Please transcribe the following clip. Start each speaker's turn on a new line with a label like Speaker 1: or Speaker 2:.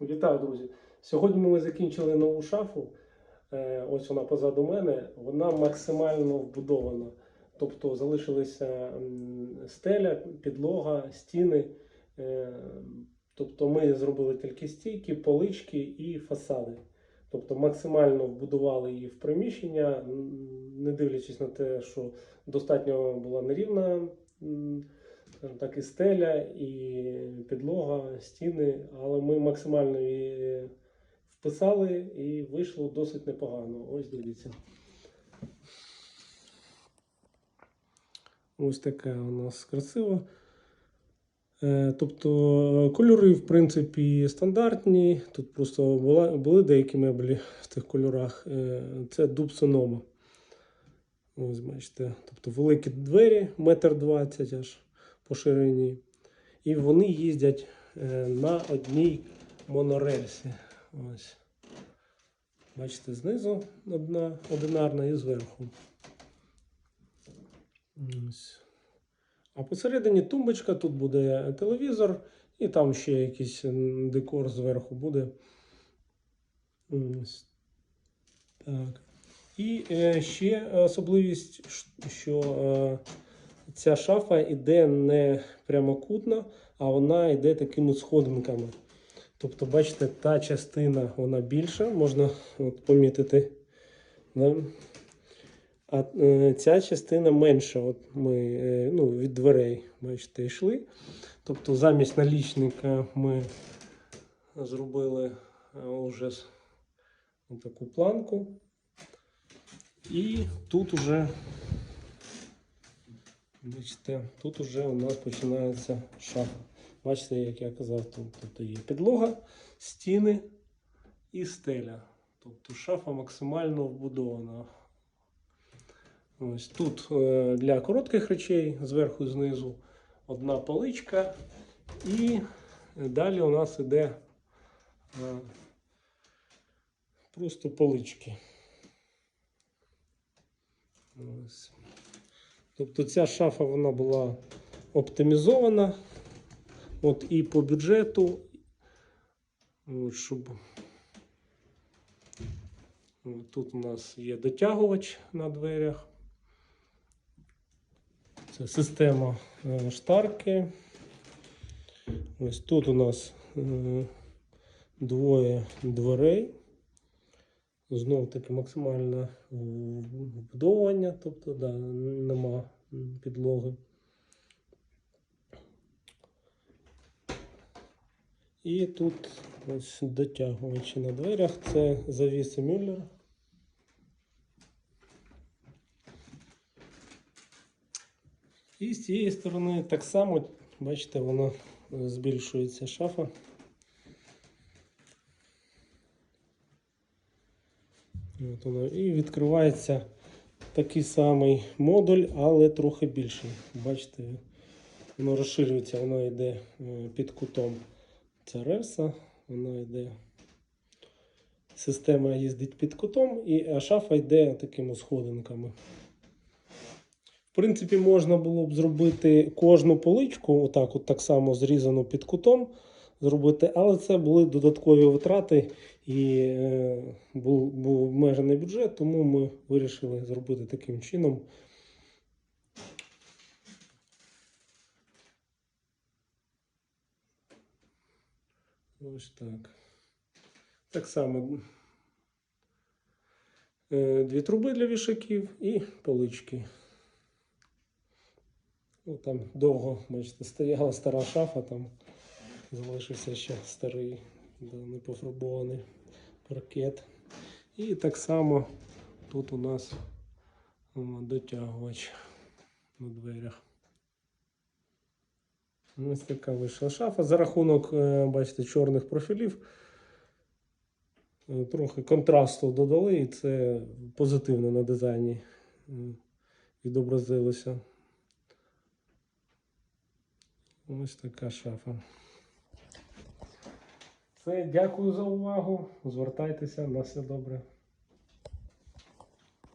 Speaker 1: Вітаю, друзі! Сьогодні ми закінчили нову шафу. Е, Ось вона позаду мене. Вона максимально вбудована. Тобто залишилися стеля, підлога, стіни. Е, Тобто ми зробили тільки стійки, полички і фасади. Тобто максимально вбудували її в приміщення, не дивлячись на те, що достатньо була нерівна. Скажімо так, і стеля, і підлога, стіни, але ми максимально її вписали і вийшло досить непогано. Ось дивіться. Ось така у нас красива. Е, Тобто кольори, в принципі, стандартні. Тут просто була, були деякі меблі в тих кольорах. Е, Це дуб сонома. Ось бачите. Тобто великі двері, метр двадцять аж по ширині. І вони їздять е, на одній монорельсі. Ось. Бачите, знизу одна одинарна і зверху. Ось. А посередині тумбочка, тут буде телевізор, і там ще якийсь декор зверху буде. Ось. Так. І е, ще особливість, що е, ця шафа йде не прямокутно, а вона йде такими сходинками. Тобто, бачите, та частина вона більша, можна от, помітити. Да? А е, ця частина менша. От ми е, ну, від дверей, бачите, йшли. Тобто замість налічника ми зробили е, вже таку планку. І тут уже, бачите, тут уже у нас починається шафа. Бачите, як я казав, тут тобто є підлога, стіни і стеля. Тобто шафа максимально вбудована. Ось тут е, для коротких речей зверху і знизу одна поличка. І далі у нас іде е, просто полички. Ось. Тобто ця шафа вона була оптимізована. От і по бюджету, от, щоб От тут у нас є дотягувач на дверях. Це система е, штарки. Ось тут у нас е, двоє дверей. Знов таки максимальне вбудовування, тобто да, нема підлоги. І тут ось дотягувачі на дверях. Це завіси Мюллер. І з цієї сторони так само, бачите, воно е, збільшується шафа. От воно. І відкривається такий самий модуль, але трохи більший. Бачите, воно розширюється, воно йде е, під кутом. Це рельса, вона йде. Система їздить під кутом, і шафа йде такими сходинками. В принципі, можна було б зробити кожну поличку, отак, от так само зрізану під кутом, зробити, але це були додаткові витрати і е, був, був обмежений бюджет, тому ми вирішили зробити таким чином. Ось так. Так само е, дві труби для вішаків і полички. Ну, там довго, бачите, стояла стара шафа, там залишився ще старий, непофарбований паркет. І так само тут у нас дотягувач на дверях. Ось така вийшла шафа. За рахунок, е, бачите, чорних профілів. е, Трохи контрасту додали, і це позитивно на дизайні е, відобразилося. Ось така шафа. Все, дякую за увагу. Звертайтеся на все добре.